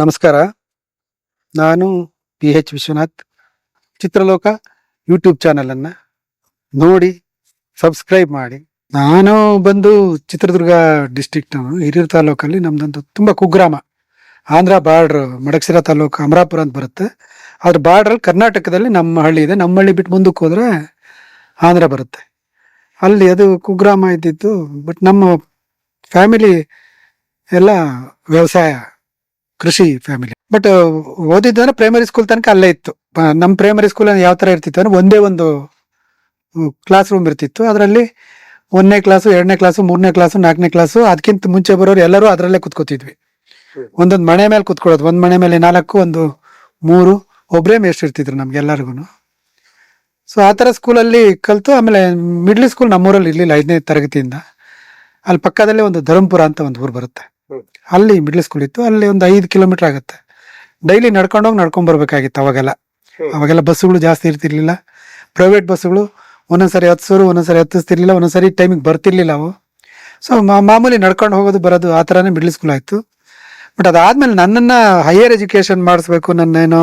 ನಮಸ್ಕಾರ. ನಾನು P H Vishwanath. Chitraloka YouTube ಚಾನಲನ್ನು ನೋಡಿ, ಸಬ್ಸ್ಕ್ರೈಬ್ ಮಾಡಿ. ನಾನು ಬಂದು ಚಿತ್ರದುರ್ಗ ಡಿಸ್ಟಿಕ್ಟ್ ಹಿರಿಯೂರು ತಾಲೂಕಲ್ಲಿ ನಮ್ದೊಂದು ತುಂಬ ಕುಗ್ರಾಮ. ಆಂಧ್ರ ಬಾರ್ಡ್ರ್, ಮಡಕ್ಸಿರ ತಾಲೂಕು, ಅಮರಾಪುರ ಅಂತ ಬರುತ್ತೆ. ಅದ್ರ ಬಾರ್ಡ್ರಲ್ಲಿ ಕರ್ನಾಟಕದಲ್ಲಿ ನಮ್ಮ ಹಳ್ಳಿ ಇದೆ. ನಮ್ಮ ಹಳ್ಳಿ ಬಿಟ್ಟು ಮುಂದಕ್ಕೆ ಹೋದರೆ ಆಂಧ್ರ ಬರುತ್ತೆ. ಅಲ್ಲಿ ಅದು ಕುಗ್ರಾಮ ಇದ್ದಿದ್ದು, ಬಟ್ ನಮ್ಮ ಫ್ಯಾಮಿಲಿ ಎಲ್ಲ ವ್ಯವಸಾಯ ಕೃಷಿ ಫ್ಯಾಮಿಲಿ ಬಟ್ ಓದಿದ್ದಂದ್ರೆ ಪ್ರೈಮರಿ ಸ್ಕೂಲ್ ತನಕ ಅಲ್ಲೇ ಇತ್ತು. ನಮ್ಮ ಪ್ರೈಮರಿ ಸ್ಕೂಲ್ ಯಾವ ತರ ಇರ್ತಿತ್ತು ಅಂದ್ರೆ ಒಂದೇ ಒಂದು ಕ್ಲಾಸ್ ರೂಮ್ ಇರ್ತಿತ್ತು. ಅದರಲ್ಲಿ ಒಂದನೇ ಕ್ಲಾಸು ಎರಡನೇ ಕ್ಲಾಸು ಮೂರನೇ ಕ್ಲಾಸು ನಾಲ್ಕನೇ ಕ್ಲಾಸು ಅದಕ್ಕಿಂತ ಮುಂಚೆ ಬರೋರು ಎಲ್ಲರೂ ಅದರಲ್ಲೇ ಕುತ್ಕೋತಿದ್ವಿ. ಒಂದೊಂದು ಮನೆ ಮೇಲೆ ಕುತ್ಕೊಳ್ಳೋದು. ಒಂದು ಮನೆ ಮೇಲೆ ನಾಲ್ಕು, ಒಂದು ಮೂರು ಒಬ್ಬರೇ ಮೇಸ್ಟ್ ಇರ್ತಿದ್ರು ನಮ್ಗೆಲ್ಲರಿಗೂ ಸೊ ಆ ಥರ ಸ್ಕೂಲಲ್ಲಿ ಕಲಿತು ಆಮೇಲೆ ಮಿಡ್ಲ್ ಸ್ಕೂಲ್ ನಮ್ಮೂರಲ್ಲಿ ಇರಲಿಲ್ಲ ಐದನೇ ತರಗತಿಯಿಂದ. ಅಲ್ಲಿ ಪಕ್ಕದಲ್ಲೇ ಒಂದು ಧರ್ಮಪುರ ಅಂತ ಒಂದು ಊರು ಬರುತ್ತೆ. ಅಲ್ಲಿ ಮಿಡ್ಲ್ ಸ್ಕೂಲ್ ಇತ್ತು ಅಲ್ಲಿ ಒಂದು ಐದು ಕಿಲೋಮೀಟರ್ ಆಗುತ್ತೆ. ಡೈಲಿ ನಡ್ಕೊಂಡೋಗಿ ನಡ್ಕೊಂಡ್ ಬರ್ಬೇಕಾಗಿತ್ತು ಅವಾಗೆಲ್ಲ. ಅವಾಗೆಲ್ಲ ಬಸ್ಸುಗಳು ಜಾಸ್ತಿ ಇರ್ತಿರ್ಲಿಲ್ಲ. ಪ್ರೈವೇಟ್ ಬಸ್ಸುಗಳು ಒಂದೊಂದ್ಸರಿ ಹತ್ಸೋರು ಒಂದೊಂದ್ಸರಿ ಹತ್ತಿಸ್ತಿರ್ಲಿಲ್ಲ ಒಂದೊಂದ್ಸರಿ ಟೈಮಿಗೆ ಬರ್ತಿರ್ಲಿಲ್ಲ ಅವು. ಸೊ ಮಾಮೂಲಿ ನಡ್ಕೊಂಡು ಹೋಗೋದು ಬರೋದು ಆ ಥರನೇ ಮಿಡ್ಲ್ ಸ್ಕೂಲ್ ಆಯಿತು. ಬಟ್ ಅದಾದ್ಮೇಲೆ ನನ್ನನ್ನು ಹೈಯರ್ ಎಜುಕೇಷನ್ ಮಾಡಿಸ್ಬೇಕು ನನ್ನೇನೋ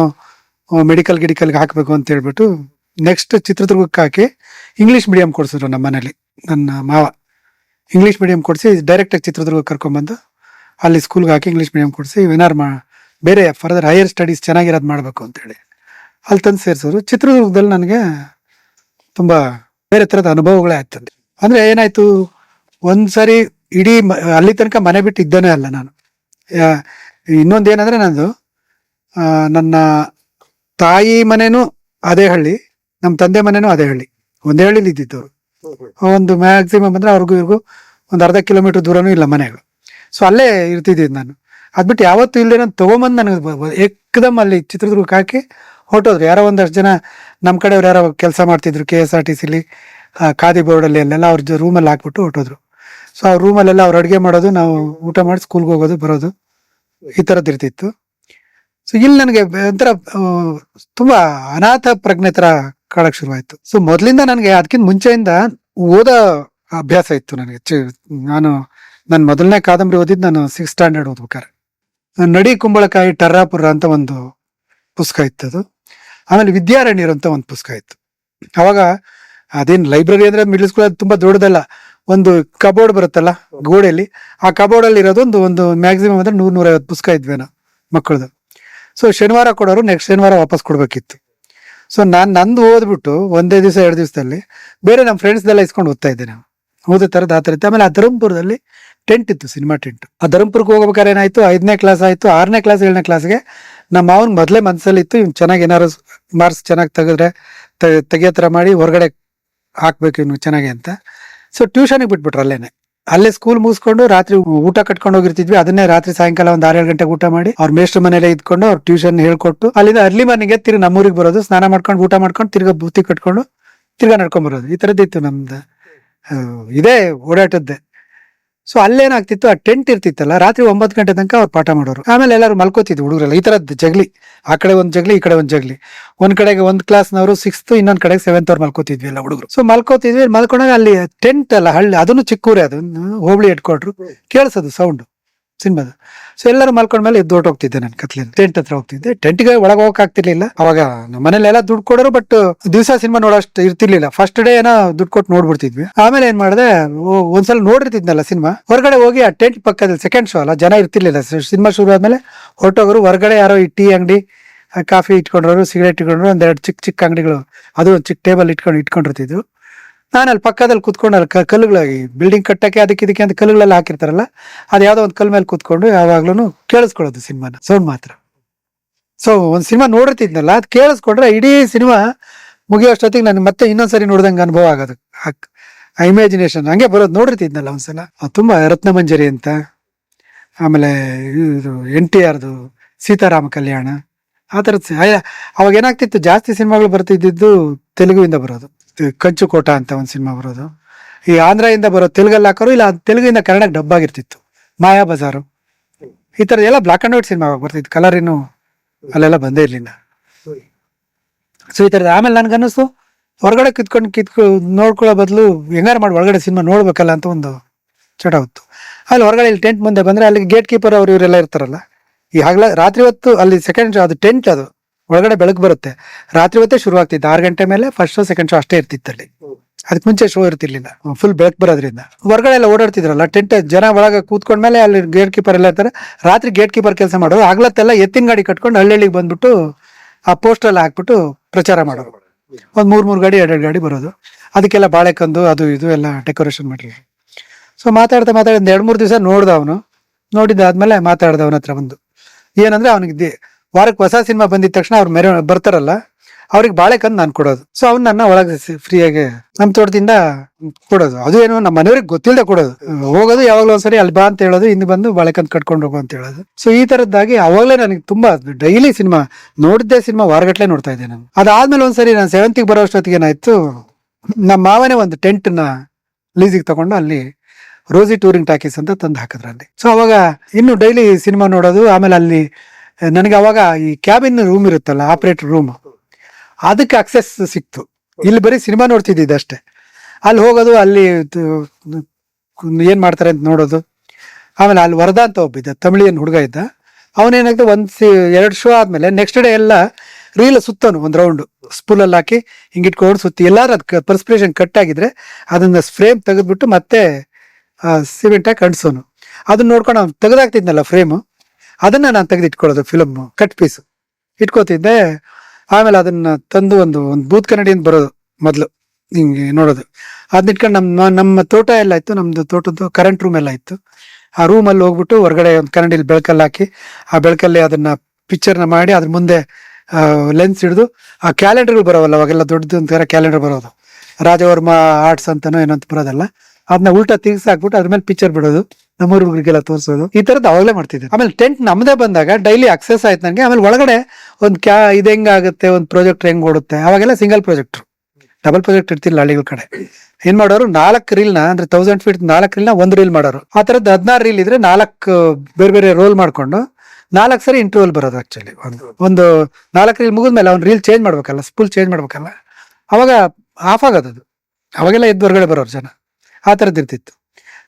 ಮೆಡಿಕಲ್ ಗಿಡಿಕಲ್ಗೆ ಹಾಕಬೇಕು ಅಂತ ಹೇಳ್ಬಿಟ್ಟು ನೆಕ್ಸ್ಟ್ ಚಿತ್ರದುರ್ಗಕ್ಕೆ ಹಾಕಿ ಇಂಗ್ಲೀಷ್ ಮೀಡಿಯಂ ಕೊಡಿಸಿದ್ರು ನಮ್ಮ ಮನೇಲಿ ನನ್ನ ಮಾವ. ಇಂಗ್ಲೀಷ್ ಮೀಡಿಯಂ ಕೊಡಿಸಿ ಡೈರೆಕ್ಟಾಗಿ ಚಿತ್ರದುರ್ಗಕ್ಕೆ ಕರ್ಕೊಂಬಂದು ಅಲ್ಲಿ ಸ್ಕೂಲ್ಗೆ ಹಾಕಿ ಇಂಗ್ಲೀಷ್ ಮೀಡಿಯಂ ಕೊಡಿಸಿ ಏನಾರು ಮಾ ಬೇರೆ ಫರ್ದರ್ ಹೈಯರ್ ಸ್ಟಡೀಸ್ ಚೆನ್ನಾಗಿರೋದು ಮಾಡಬೇಕು ಅಂತೇಳಿ ಅಲ್ಲಿ ತಂದು ಸೇರಿಸೋರು. ಚಿತ್ರದುರ್ಗದಲ್ಲಿ ನನಗೆ ತುಂಬ ಬೇರೆ ಥರದ ಅನುಭವಗಳೇ ಆಯ್ತು ಅಂದರೆ. ಏನಾಯಿತು? ಒಂದು ಸಾರಿ ಇಡೀ ಮ- ಅಲ್ಲಿ ತನಕ ಮನೆ ಬಿಟ್ಟು ಇದ್ದಾನೆ ಅಲ್ಲ ನಾನು. ಇನ್ನೊಂದು ಏನಂದರೆ ನಂದು ನನ್ನ ತಾಯಿ ಮನೆನೂ ಅದೇ ಹಳ್ಳಿ ನಮ್ಮ ತಂದೆ ಮನೆನೂ ಅದೇ ಹಳ್ಳಿ. ಒಂದೇ ಹಳ್ಳಿಲಿ ಇದ್ದಿದ್ದವರು ಒಂದು ಮ್ಯಾಕ್ಸಿಮಮ್ ಅಂದರೆ ಅವ್ರಿಗೂ ಇವ್ರಿಗೂ ಒಂದು ಅರ್ಧ ಕಿಲೋಮೀಟರ್ ದೂರನೂ ಇಲ್ಲ ಮನೆಗಳು. ಸೊ ಅಲ್ಲೇ ಇರ್ತಿದ್ದಿದ್ದು ನಾನು. ಅದ್ಬಿಟ್ಟು ಯಾವತ್ತೂ ಇಲ್ಲದೆ ನಾನು ತೊಗೊಂಬಂದು ನನಗೆ ಬ- ಅಲ್ಲಿ ಚಿತ್ರದುರ್ಗಕ್ಕೆ ಹಾಕಿ ಹೊರಟೋದ್ರು. ಯಾರೋ ಒಂದಷ್ಟು ಜನ ನಮ್ಮ ಕಡೆಯವ್ರು ಯಾರೋ ಕೆಲಸ ಮಾಡ್ತಿದ್ರು ಕೆ ಎಸ್ ಆರ್ ಟಿ ಸಿಲಿ ಖಾದಿ ಬೋರ್ಡಲ್ಲಿ ಅಲ್ಲೆಲ್ಲ ಅವ್ರ ರೂಮಲ್ಲಿ ಹಾಕ್ಬಿಟ್ಟು ಹೊರಟೋದ್ರು. ಸೊ ಆ ರೂಮಲ್ಲೆಲ್ಲ ಅವ್ರು ಅಡುಗೆ ಮಾಡೋದು, ನಾವು ಊಟ ಮಾಡಿ ಸ್ಕೂಲ್ಗೆ ಹೋಗೋದು, ಬರೋದು, ಈ ಥರದ್ದು ಇರ್ತಿತ್ತು. ಸೊ ಇಲ್ಲಿ ನನಗೆ ಒಂಥರ ತುಂಬ ಅನಾಥ ಪ್ರಜ್ಞೆ ಥರ ಕಾಡಕ್ಕೆ ಶುರುವಾಯಿತು. ಸೊ ಮೊದಲಿಂದ ನನಗೆ ಅದಕ್ಕಿಂತ ಮುಂಚೆಯಿಂದ ಓದೋ ಅಭ್ಯಾಸ ಇತ್ತು ನನಗೆ. ಚಿ- ನಾನು ಮೊದಲನೇ ಕಾದಂಬರಿ ಓದಿದ್ದು ನಾನು ಸಿಕ್ಸ್ ಸ್ಟ್ಯಾಂಡರ್ಡ್ ಓದ್ಬೇಕಾರೆ. ನಡಿ ಕುಂಬಳಕಾಯಿ, ಟರ್ರಾಪುರ ಅಂತ ಒಂದು ಪುಸ್ತಕ ಇತ್ತು ಅದು. ಆಮೇಲೆ ವಿದ್ಯಾರಣ್ಯರು ಅಂತ ಒಂದು ಪುಸ್ತಕ ಇತ್ತು. ಅವಾಗ ಅದೇನು ಲೈಬ್ರರಿ ಅಂದ್ರೆ ಮಿಡ್ಲ್ ಸ್ಕೂಲ್ ಅದು ತುಂಬಾ ದೊಡ್ಡದಲ್ಲ, ಒಂದು ಕಬೋರ್ಡ್ ಬರುತ್ತಲ್ಲ ಗೋಡೆಯಲ್ಲಿ, ಆ ಕಬೋರ್ಡ್ ಅಲ್ಲಿ ಇರೋದು ಒಂದು ಒಂದು ಮ್ಯಾಕ್ಸಿಮಮ್ ಅಂದ್ರೆ ನೂರ್ ನೂರೈವತ್ತು ಪುಸ್ತಕ ಇದ್ವೇನೋ ಮಕ್ಕಳದು. ಸೊ ಶನಿವಾರ ಕೊಡೋರು ನೆಕ್ಸ್ಟ್ ಶನಿವಾರ ವಾಪಸ್ ಕೊಡ್ಬೇಕಿತ್ತು. ಸೊ ನಾನು ನಂದು ಓದ್ಬಿಟ್ಟು ಒಂದೇ ದಿವಸ, ಎರಡು ದಿವಸದಲ್ಲಿ ಬೇರೆ ನಮ್ಮ ಫ್ರೆಂಡ್ಸ್ದೆಲ್ಲ ಇಸ್ಕೊಂಡು ಓದ್ತಾ ಇದ್ದೆ ನಾವು ಓದೋ ಥರದ್ದು ಆ ಥರ ಇತ್ತು ಆಮೇಲೆ ಆ ಧರ್ಮಪುರದಲ್ಲಿ ಟೆಂಟ್ ಇತ್ತು ಸಿನಿಮಾ ಟೆಂಟ್. ಆ ಧರ್ಮಪುರಕ್ಕೆ ಹೋಗ್ಬೇಕಾದ್ರೆ ಏನಾಯ್ತು ಐದನೇ ಕ್ಲಾಸ್ ಆಯ್ತು ಆರನೇ ಕ್ಲಾಸ್ ಏಳನೇ ಕ್ಲಾಸ್ಗೆ ನಮ್ಮ ಮಾವನ್ ಮೊದಲೇ ಮನಸ್ಸಲ್ಲಿ ಇತ್ತು ಇವ್ನು ಚೆನ್ನಾಗಿ ಏನಾರು ಮಾರ್ಕ್ಸ್ ಚೆನ್ನಾಗಿ ತೆಗೆದ್ರೆ ತೆಗಿಯೋ ಥರ ಮಾಡಿ ಹೊರಗಡೆ ಹಾಕ್ಬೇಕು ಇವ್ನು ಚೆನ್ನಾಗಿ ಅಂತ. ಸೊ ಟ್ಯೂಷನಿಗೆ ಬಿಟ್ಬಿಟ್ರು ಅಲ್ಲೇನೆ. ಅಲ್ಲೇ ಸ್ಕೂಲ್ ಮುಗಿಸ್ಕೊಂಡು ರಾತ್ರಿ ಊಟ ಕಟ್ಕೊಂಡು ಹೋಗಿರ್ತಿದ್ವಿ. ಅದನ್ನೇ ರಾತ್ರಿ ಸಾಯಂಕಾಲ ಒಂದು ಆರೇಳು ಗಂಟೆಗೆ ಊಟ ಮಾಡಿ ಅವ್ರ ಮೇಷ್ಟ್ರ ಮನೇಲೆ ಇದ್ಕೊಂಡು ಅವ್ರು ಟ್ಯೂಷನ್ ಹೇಳ್ಕೊಟ್ಟು ಅಲ್ಲಿಂದ ಅರ್ಲಿ ಮಾರ್ನಿಂಗ್ ತಿರ್ಗಿ ನಮ್ಮೂರಿಗೆ ಬರೋದು. ಸ್ನಾನ ಮಾಡ್ಕೊಂಡು ಊಟ ಮಾಡ್ಕೊಂಡು ತಿರ್ಗಾ ಬುತ್ತಿ ಕಟ್ಕೊಂಡು ತಿರ್ಗಾ ನಡ್ಕೊಂಡ್ ಬರೋದು. ಈ ತರದ್ದು ನಮ್ದು ಆ, ಇದೇ ಓಡಾಟದ್ದೆ. ಸೊ ಅಲ್ಲೇನಾಗ್ತಿತ್ತು ಆ ಟೆಂಟ್ ಇರ್ತಿತ್ತಲ್ಲ ರಾತ್ರಿ ಒಂಬತ್ತು ಗಂಟೆ ತನಕ ಅವ್ರು ಪಾಠ ಮಾಡೋರು. ಆಮೇಲೆ ಎಲ್ಲರೂ ಮಲ್ಕೋತಿದ್ರು ಹುಡುಗರೆಲ್ಲ ಈ ಥರದ್ದು ಜಗಲಿ. ಆ ಕಡೆ ಒಂದು ಜಗಲಿ ಈ ಕಡೆ ಒಂದು ಜಗಲಿ. ಒಂದು ಕಡೆಗೆ ಒಂದು ಕ್ಲಾಸ್ನವರು ಸಿಕ್ಸ್ತ್ ಇನ್ನೊಂದು ಕಡೆಗೆ ಸೆವೆಂತ್ ಅವ್ರು ಮಲ್ಕೋತಿದ್ವಿ ಎಲ್ಲ ಹುಡುಗರು. ಸೊ ಮಲ್ಕೋತಿದ್ವಿ ಮಲ್ಕೊಂಡಾಗ ಅಲ್ಲಿ ಟೆಂಟ್ ಅಲ್ಲ ಹಳ್ಳಿ ಅದನ್ನು ಚಿಕ್ಕೂರೇ ಅದು. ಹೋಬಳಿ ಇಟ್ಕೊಟ್ರು ಕೇಳಿಸೋದು ಸೌಂಡ್ ಸಿನಿಮಾದ. ಸೊ ಎಲ್ಲರೂ ಮಲ್ಕೊಂಡ್ಮೇಲೆ ಎದ್ದು ಹೋಗ್ತಿದ್ದೆ ನಾನು ಕತ್ಲಿನ ಟೆಂಟ್ ಹತ್ರ ಹೋಗ್ತಿದ್ದೆ. ಟೆಂಟ್ಗೆ ಒಳಗೆ ಹೋಗಕ್ ಆಗ್ತಿರ್ಲಿಲ್ಲ. ಅವಾಗ ನಮ್ಮ ಮನೇಲೆಲ್ಲ ದುಡ್ಡು ಕೊಡೋರು ಬಟ್ ದಿವಸ ಸಿನಿಮಾ ನೋಡೋಷ್ಟು ಇರ್ತಿರ್ಲಿಲ್ಲ. ಫಸ್ಟ್ ಡೇ ಏನೋ ದುಡ್ಡು ಕೊಟ್ಟು ನೋಡ್ಬಿಡ್ತಿದ್ವಿ. ಆಮೇಲೆ ಏನ್ ಮಾಡಿದೆ ಒಂದ್ಸಲ ನೋಡಿರ್ತಿದ್ನಲ್ಲ ಸಿನಿಮಾ. ಹೊರಗಡೆ ಹೋಗಿ ಆ ಟೆಂಟ್ ಪಕ್ಕದಲ್ಲಿ ಸೆಕೆಂಡ್ ಶೋ ಅಲ್ಲ, ಜನ ಇರ್ತಿರ್ಲಿಲ್ಲ. ಸಿನಿಮಾ ಶುರು ಆದ್ಮೇಲೆ ಹೊರಟೋಗರು, ಹೊರಗಡೆ ಯಾರೋ ಈ ಟೀ ಅಂಗಡಿ ಕಾಫಿ ಇಟ್ಕೊಂಡ್ರು ಸಿಗರೇಟ್ ಇಟ್ಕೊಂಡ್ರು, ಒಂದೆರಡು ಚಿಕ್ಕ ಚಿಕ್ಕ ಅಂಗಡಿಗಳು, ಅದು ಒಂದು ಚಿಕ್ಕ ಟೇಬಲ್ ಇಟ್ಕೊಂಡು ಇಟ್ಕೊಂಡಿರ್ತಿದ್ವು ನಾನು ಅಲ್ಲಿ ಪಕ್ಕದಲ್ಲಿ ಕುತ್ಕೊಂಡು ಅಲ್ಲಿ ಕಲ್ಲುಗಳಾಗಿ ಬಿಲ್ಡಿಂಗ್ ಕಟ್ಟಕ್ಕೆ ಅದಕ್ಕೆ ಇದಕ್ಕೆ ಅಂತ ಕಲ್ಲುಗಳೆಲ್ಲ ಹಾಕಿರ್ತಾರಲ್ಲ, ಅದು ಯಾವುದೋ ಒಂದು ಕಲ್ ಮೇಲೆ ಕುತ್ಕೊಂಡು ಯಾವಾಗ್ಲೂ ಕೇಳಿಸ್ಕೊಳ್ಳೋದು ಸಿನಿಮಾನ, ಸೌಂಡ್ ಮಾತ್ರ. ಸೊ ಒಂದು ಸಿನಿಮಾ ನೋಡಿರ್ತಿದ್ನಲ್ಲ, ಅದು ಕೇಳಿಸ್ಕೊಂಡ್ರೆ ಇಡೀ ಸಿನಿಮಾ ಮುಗಿಯೋಷ್ಟೊತ್ತಿಗೆ ನಾನು ಮತ್ತೆ ಇನ್ನೊಂದ್ಸರಿ ನೋಡ್ದಂಗೆ ಅನುಭವ ಆಗೋದು. ಆ ಇಮ್ಯಾಜಿನೇಷನ್ ಹಂಗೆ ಬರೋದು ನೋಡಿರ್ತಿದ್ನಲ್ಲ ಒಂದ್ಸಲ. ತುಂಬಾ ರತ್ನಮಂಜರಿ ಅಂತ, ಆಮೇಲೆ ಇದು ಎನ್ ಟಿ ಆರ್ದು ಸೀತಾರಾಮ ಕಲ್ಯಾಣ, ಆ ಥರದ್ದು ಅವಾಗ ಏನಾಗ್ತಿತ್ತು, ಜಾಸ್ತಿ ಸಿನಿಮಾಗಳು ಬರ್ತಿದ್ದಿದ್ದು ತೆಲುಗುವಿಂದ ಬರೋದು. ಕಂಚು ಕೋಟ ಅಂತ ಒಂದು ಸಿನಿಮಾ ಬರೋದು. ಈ ಆಂಧ್ರದಿಂದ ಬರೋ ತೆಲುಗಲ್ಲಿ ಹಾಕೋರು ಇಲ್ಲ ತೆಲುಗಿಂದ ಕನ್ನಡಕ್ಕೆ ಡಬ್ ಆಗಿರ್ತಿತ್ತು. ಮಾಯಾ ಬಜಾರು. ಈ ಥರ ಎಲ್ಲ ಬ್ಲಾಕ್ ಆ್ಯಂಡ್ ವೈಟ್ ಸಿನಿಮಾ ಬರ್ತಿತ್ತು. ಕಲರ್ ಇನ್ನು ಅಲ್ಲೆಲ್ಲ ಬಂದೇ ಇರಲಿಲ್ಲ. ಸೊ ಈ ಥರದ್ದು ಆಮೇಲೆ ನನ್ಗನ್ನಿಸ್ತು, ಹೊರಗಡೆ ಕಿತ್ಕೊಂಡು ಕಿತ್ಕೊ ನೋಡ್ಕೊಳ್ಳೋ ಬದಲು ಹೆಂಗಾರು ಮಾಡಿ ಒಳಗಡೆ ಸಿನಿಮಾ ನೋಡ್ಬೇಕಲ್ಲ ಅಂತ ಒಂದು ಚಟ ಹೊತ್ತು. ಅಲ್ಲಿ ಹೊರಗಡೆ ಇಲ್ಲಿ ಟೆಂಟ್ ಮುಂದೆ ಬಂದರೆ ಅಲ್ಲಿ ಗೇಟ್ ಕೀಪರ್ ಅವರು ಇವರೆಲ್ಲ ಇರ್ತಾರಲ್ಲ. ಈ ಹಗಲ ರಾತ್ರಿ ಹೊತ್ತು ಅಲ್ಲಿ ಸೆಕೆಂಡ್ ಅದು ಟೆಂಟ್ ಅದು. ಒಳಗಡೆ ಬೆಳಕು ಬರುತ್ತೆ. ರಾತ್ರಿ ಹೊತ್ತೇ ಶುರು ಆಗ್ತಿತ್ತು. ಆರು ಗಂಟೆ ಮೇಲೆ ಫಸ್ಟ್ ಶೋ ಸೆಕೆಂಡ್ ಶೋ ಅಷ್ಟೇ ಇರ್ತಿತ್ತಲ್ಲಿ. ಅದಕ್ಕೆ ಮುಂಚೆ ಶೋ ಇರ್ತಿರ್ಲಿಲ್ಲ. ಫುಲ್ ಬೆಳಕು ಬರೋದ್ರಿಂದ. ಹೊರಗಡೆ ಎಲ್ಲ ಓಡಾಡ್ತಿದ್ರಲ್ಲ ಟೆಂಟ್ ಜನ ಒಳಗೆ ಕೂತ್ಕೊಂಡ್ಮೇಲೆ ಅಲ್ಲಿ ಗೇಟ್ ಕೀಪರ್ ಎಲ್ಲ ಇರ್ತಾರೆ. ರಾತ್ರಿ ಗೇಟ್ ಕೀಪರ್ ಕೆಲಸ ಮಾಡೋರು. ಆಗ್ಲತ್ತೆಲ್ಲ ಎತ್ತಿನ ಗಾಡಿ ಕಟ್ಕೊಂಡು ಹಳ್ಳಿಗೆ ಬಂದ್ಬಿಟ್ಟು ಆ ಪೋಸ್ಟರ್ ಎಲ್ಲ ಹಾಕ್ಬಿಟ್ಟು ಪ್ರಚಾರ ಮಾಡೋರು. ಒಂದು ಮೂರು ಮೂರು ಗಾಡಿ, ಎರಡೆರಡು ಗಾಡಿ ಬರೋದು. ಅದಕ್ಕೆಲ್ಲ ಬಾಳೆಕಂದು, ಅದು ಇದು ಎಲ್ಲ ಡೆಕೋರೇಷನ್ ಮಾಡಿದ್ರು ಸೊ ಮಾತಾಡ್ತಾ ಮಾತಾಡಿದ ಎರಡು, ಮೂರು ಮೂರ್ ದಿವಸ ನೋಡ್ದ ಅವನು. ನೋಡಿದ್ದಾದ್ಮೇಲೆ ಮಾತಾಡ್ದ ಅವನ ಹತ್ರ ಬಂದು. ಏನಂದ್ರೆ ಅವನಿಗೆ ವಾರಕ್ಕೆ ಹೊಸ ಸಿನಿಮಾ ಬಂದಿದ ತಕ್ಷಣ ಅವ್ರು ಮೆರ ಬರ್ತಾರಲ್ಲ, ಅವ್ರಿಗೆ ಬಾಳೆಕಂದು ನಾನು ಕೊಡೋದು. ಸೊ ಅವ್ನ ನನ್ನ ಒಳಗೆ ಫ್ರೀಯಾಗಿ ನಮ್ಮ ತೋಟದಿಂದ ಕೊಡೋದು. ಅದು ಏನು ನಮ್ಮ ಮನೆಯವ್ರಿಗೆ ಗೊತ್ತಿಲ್ಲದೆ ಕೊಡೋದು. ಹೋಗೋದು ಯಾವಾಗಲೂ ಒಂದ್ಸರಿ, ಅಲ್ಲಿ ಬಾ ಅಂತ ಹೇಳೋದು ಇನ್ನು ಬಂದು ಬಾಳೆಕಂದು ಕಟ್ಕೊಂಡು ಹೋಗು ಅಂತ ಹೇಳೋದು. ಸೊ ಈ ತರದ್ದಾಗಿ ಅವಾಗಲೇ ನನಗೆ ತುಂಬಾ ಡೈಲಿ ಸಿನಿಮಾ ನೋಡಿದ್ದೆ ಸಿನಿಮಾ ವಾರಗಟ್ಲೆ ನೋಡ್ತಾ ಇದ್ದೆ ನಾನು. ಅದಾದ್ಮೇಲೆ ಒಂದ್ಸರಿ ನಾನು ಸೆವೆಂತಿಗೆ ಬರೋ ಅಷ್ಟೊತ್ತಿಗೆ ಏನಾಯ್ತು ನಮ್ಮ ಮಾವನೇ ಒಂದು ಟೆಂಟ್ನ ಲೀಸಿಗೆ ತಗೊಂಡು ಅಲ್ಲಿ ರೋಸಿ ಟೂರಿಂಗ್ ಟಾಕೀಸ್ ಅಂತ ತಂದು ಹಾಕಿದ್ರು ಅಲ್ಲಿ ಸೊ ಅವಾಗ ಇನ್ನು ಡೈಲಿ ಸಿನಿಮಾ ನೋಡೋದು, ಆಮೇಲೆ ಅಲ್ಲಿ ನನಗೆ ಅವಾಗ ಈ ಕ್ಯಾಬಿನ್ ರೂಮ್ ಇರುತ್ತಲ್ಲ ಆಪರೇಟರ್ ರೂಮ್ ಅದಕ್ಕೆ ಅಕ್ಸೆಸ್ ಸಿಕ್ತು. ಇಲ್ಲಿ ಬರೀ ಸಿನಿಮಾ ನೋಡ್ತಿದ್ದಿದ್ದು ಅಷ್ಟೇ. ಅಲ್ಲಿ ಹೋಗೋದು, ಅಲ್ಲಿ ಏನು ಮಾಡ್ತಾರೆ ಅಂತ ನೋಡೋದು. ಆಮೇಲೆ ಅಲ್ಲಿ ವರದಾ ಅಂತ ಒಬ್ಬಿದ್ದ ತಮಿಳಿಯನ್ ಹುಡುಗ ಇದ್ದ. ಅವನೇನಾಗ್ತದೆ ಒಂದು ಸಿ, ಎರಡು ಶೋ ಆದ್ಮೇಲೆ ನೆಕ್ಸ್ಟ್ ಡೇ ಎಲ್ಲ ರೀಲ್ ಸುತ್ತನು, ಒಂದು ರೌಂಡ್ ಸ್ಪೂಲಲ್ಲಿ ಹಾಕಿ, ಹಿಂಗಿಟ್ಕೊಂಡು ಸುತ್ತಿ, ಎಲ್ಲರೂ ಅದ್ ಪರ್ಸ್ಪಿರೇಷನ್ ಕಟ್ ಆಗಿದ್ರೆ ಅದನ್ನ ಫ್ರೇಮ್ ತೆಗೆದ್ಬಿಟ್ಟು ಮತ್ತೆ ಸಿಮೆಂಟ್ ಕಣ್ಸೋನು. ಅದನ್ನ ನೋಡ್ಕೊಂಡು ಅವ್ನು ತೆಗೆದಾಕ್ತಿದ್ನಲ್ಲ ಫ್ರೇಮು ಅದನ್ನ ನಾನು ತೆಗೆದು ಇಟ್ಕೊಳ್ಳೋದು ಫಿಲಮ್ ಕಟ್ ಪೀಸ್ ಇಟ್ಕೋತಿದ್ದೆ, ಆಮೇಲೆ ಅದನ್ನ ತಂದು ಒಂದು ಒಂದು ಬೂತ್ ಕನ್ನಡಿ ಅಂತ ಬರೋದು ಮೊದಲು, ಹಿಂಗೆ ನೋಡೋದು. ಅದನ್ನ ಇಟ್ಕೊಂಡು ನಮ್ಮ ನಮ್ಮ ತೋಟ ಎಲ್ಲ ಇತ್ತು, ನಮ್ದು ತೋಟದ್ದು ಕರೆಂಟ್ ರೂಮ್ ಎಲ್ಲ ಇತ್ತು. ಆ ರೂಮಲ್ಲಿ ಹೋಗ್ಬಿಟ್ಟು ಹೊರಗಡೆ ಒಂದು ಕನ್ನಡಿಲಿ ಬೆಳಕಲ್ಲಿ ಹಾಕಿ, ಆ ಬೆಳಕಲ್ಲಿ ಅದನ್ನ ಪಿಕ್ಚರ್ನ ಮಾಡಿ, ಅದ್ರ ಮುಂದೆ ಲೆನ್ಸ್ ಹಿಡಿದು, ಆ ಕ್ಯಾಲೆಂಡರ್ಗಳು ಬರೋವಲ್ಲ, ಅವಾಗೆಲ್ಲ ದೊಡ್ಡದು ಒಂಥರ ಕ್ಯಾಲೆಂಡರ್ ಬರೋದು. ರಾಜವರ್ಮ ಆರ್ಟ್ಸ್ ಅಂತಾನೋ ಏನಂತ ಬರೋದಲ್ಲ ಅದನ್ನ ಉಲ್ಟಾ ತಿರ್ಗಿಸಿ ಹಾಕ್ಬಿಟ್ಟು ಅದ್ರ ಮೇಲೆ ಪಿಕ್ಚರ್ ಬಿಡೋದು. ನಮ್ಮೂರ್ ಹುಡುಗರಿಗೆಲ್ಲ ತೋರಿಸೋದು. ಈ ತರದ್ದು ಅವಾಗಲೇ ಮಾಡ್ತಿದ್ದೆ ಆಮೇಲೆ ಟೆಂಟ್ ನಮ್ದೇ ಬಂದಾಗ ಡೈಲಿ ಅಕ್ಸೆಸ್ ಆಯ್ತು ನನಗೆ ಆಮೇಲೆ ಒಳಗಡೆ ಒಂದು ಕ್ಯಾ, ಇದು ಹೆಂಗಾಗುತ್ತೆ, ಒಂದು ಪ್ರಾಜೆಕ್ಟ್ ಹೆಂಗ್ ಓಡುತ್ತೆ. ಅವಾಗೆಲ್ಲ ಸಿಂಗಲ್ ಪ್ರಾಜೆಕ್ಟ್ರು ಡಬಲ್ ಪ್ರಾಜೆಕ್ಟ್ ಇರ್ತಿಲ್ಲ ಹಳ್ಳಿಗಳ ಕಡೆ. ಏನ್ ಮಾಡೋರು, ನಾಲ್ಕು ರೀಲ್ನ ಅಂದ್ರೆ ತೌಸಂಡ್ ಫೀಟ್ ನಾಲ್ಕು ರೀಲ್ನ ಒಂದು ರೀಲ್ ಮಾಡೋರು. ಆ ತರದ್ದು ಹದಿನಾರು ರೀಲ್ ಇದ್ರೆ ನಾಲ್ಕು, ಬೇರೆ ಬೇರೆ ರೋಲ್ ಮಾಡ್ಕೊಂಡು, ನಾಲ್ಕು ಸರಿ ಇಂಟರ್ವಲ್ ಬರೋದು ಆಕ್ಚುಲಿ ಒಂದು. ಒಂದು ನಾಲ್ಕು ರೀಲ್ ಮುಗಿದ್ಮೇಲೆ ಅವ್ನು ರೀಲ್ ಚೇಂಜ್ ಮಾಡ್ಬೇಕಲ್ಲ ಸ್ಪೂಲ್ ಚೇಂಜ್ ಮಾಡ್ಬೇಕಲ್ಲ. ಅವಾಗ ಆಫ್ ಆಗೋದು ಅವಾಗೆಲ್ಲ ಎದ್ದು ಹೊರಗಡೆ ಬರೋರು ಜನ. ಆ ಥರದ್ದು ಇರ್ತಿತ್ತು.